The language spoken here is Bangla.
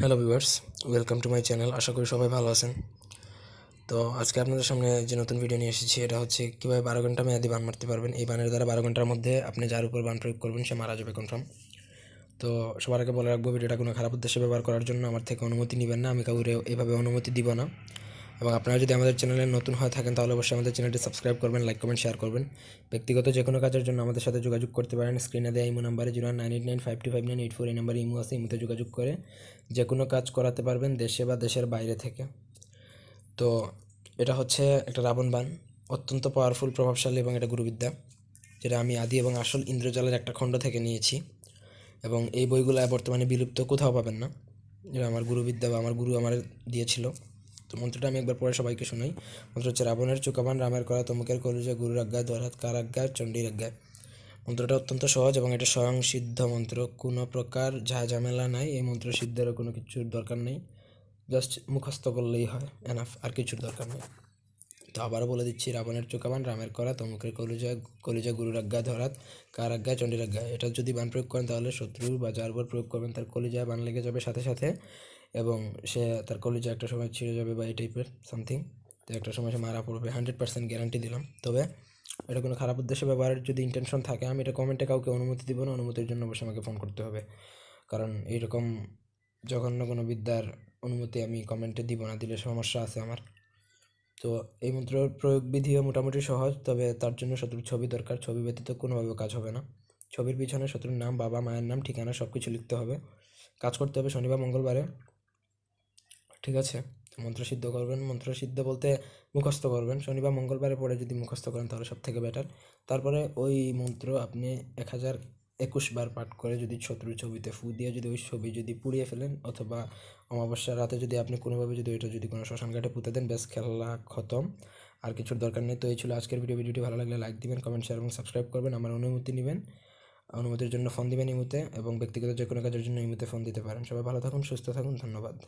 Hello viewers, welcome to my channel. আশা করি সবাই ভালো আছেন। তো আজকে আপনাদের সামনে যে নতুন ভিডিও নিয়ে এসেছি, এটা হচ্ছে কীভাবে বারো ঘণ্টা মেয়াদি বান মারতে পারবেন। এই বানের দ্বারা বারো ঘণ্টার মধ্যে আপনি যার উপর বান প্রয়োগ করবেন, সে মারা যাবে কনফার্ম তো সবার আগে বলে রাখব ভিডিওটা কোনো খারাপ উদ্দেশ্যে ব্যবহার করার জন্য আমার থেকে অনুমতি নেবেন না। আমি কাউরে এভাবে অনুমতি দিব না। এবং আপনারা যদি আমাদের চ্যানেলে নতুন হয়ে থাকেন, তাহলে অবশ্যই আমাদের চ্যানেলটি সাবস্ক্রাইব করবেন, লাইক, কমেন্ট, শেয়ার করবেন। ব্যক্তিগত যে কোনো কাজের জন্য আমাদের সাথে যোগাযোগ করতে পারেন। স্ক্রিনে দেওয়া ইমো নাম্বারে zero nine eight nine five two five nine eight four এই নাম্বারে ইমো আছে, ইমোতে যোগাযোগ করে যে কোনো কাজ করাতে পারবেন দেশে বা দেশের বাইরে থেকে। তো এটা হচ্ছে একটা রাবণ বান, অত্যন্ত পাওয়ারফুল প্রভাবশালী এবং এটা গুরুবিদ্যা, যেটা আমি আদি এবং আসল ইন্দ্রজালের একটা খণ্ড থেকে নিয়েছি। এবং এই বইগুলো বর্তমানে বিলুপ্ত কোথাও পাবেন না। যেটা আমার গুরুবিদ্যা বা আমার গুরু আমার দিয়েছিল। তো মন্ত্রটা আমি একবার পরে সবাইকে শোনাই। মন্ত্র হচ্ছে, রাবণের চুকাবান রামের করা, তমুকের কলুজে গুরুর আজ্ঞা দরহাত কার আজ্ঞা চণ্ডীর আজ্ঞা মন্ত্রটা অত্যন্ত সহজ এবং এটা স্বয়ং সিদ্ধ মন্ত্র। কোনো প্রকার ঝা ঝামেলা নাই, এই মন্ত্র সিদ্ধেরও কোনো কিছুর দরকার নেই। জাস্ট মুখস্থ করলেই হয় এনাফ আর কিছুর দরকার নেই। তো আবারও বলে দিচ্ছি, রাবণের চোকাবান রামের করা, তমুকের কলিজা কলিজা গুরুর আজ্ঞা ধরাত কার আজ্ঞা চণ্ডীর আজ্ঞা এটা যদি বান প্রয়োগ করেন তাহলে শত্রু বা যার প্রয়োগ করবেন তার কলিজায় বান লেগে যাবে সাথে সাথে। এবং সে তার কলেজে একটা সময় ছিঁড়ে যাবে বা এই টাইপের সামথিং তো একটা সময় সে মারা পড়বে হান্ড্রেড পার্সেন্ট গ্যারান্টি দিলাম। তবে এটা কোনো খারাপ উদ্দেশ্যে ব্যবহারের যদি ইন্টেনশন থাকে, আমি এটা কমেন্টে কাউকে অনুমতি দিব না, অনুমতির জন্য অবশ্যই আমাকে ফোন করতে হবে। কারণ এইরকম জঘন্য কোনো বিদ্যার অনুমতি আমি কমেন্টে দিব না, দিলে সমস্যা আছে আমার। তো এই মন্ত্রের প্রয়োগ বিধিও মোটামুটি সহজ, তবে তার জন্য শত্রুর ছবি দরকার, ছবি ব্যতীত কোনোভাবে কাজ হবে না। ছবির পিছনে শত্রুর নাম, বাবা, মায়ের নাম, ঠিকানা সব কিছু লিখতে হবে। কাজ করতে হবে শনিবার মঙ্গলবারে। ঠিক আছে? মন্ত্র সিদ্ধ করবেন। মন্ত্র সিদ্ধ বলতে মুখস্থ করবেন। শনিবার, মঙ্গলবারে পরে যদি মুখস্থ করেন তাহলে সব থেকে বেটার তারপরে ওই মন্ত্র আপনি এক হাজার একুশ বার পাঠ করে যদি শত্রুর ছবিতে ফু দিয়ে যদি ওই ছবি যদি পুড়িয়ে ফেলেন অথবা অমাবস্যার রাতে যদি আপনি কোনোভাবে যদি ওইটা যদি কোনো শ্মশান ঘাটে পুঁতে দেন বেশ খেলা খতম। আর কিছুর দরকার নেই। তো এই ছিল আজকের ভিডিও ভিডিওটি ভালো লাগলে লাইক দিবেন কমেন্ট শেয়ার এবং সাবস্ক্রাইব করবেন। আমার অনুমতি নেবেন। অনুমতির জন্য ফোন দিবেন ইমুতে এবং ব্যক্তিগত যে কোনো কাজের জন্য ইমুতে ফোন দিতে পারেন। সবাই ভালো থাকুন, সুস্থ থাকুন। ধন্যবাদ।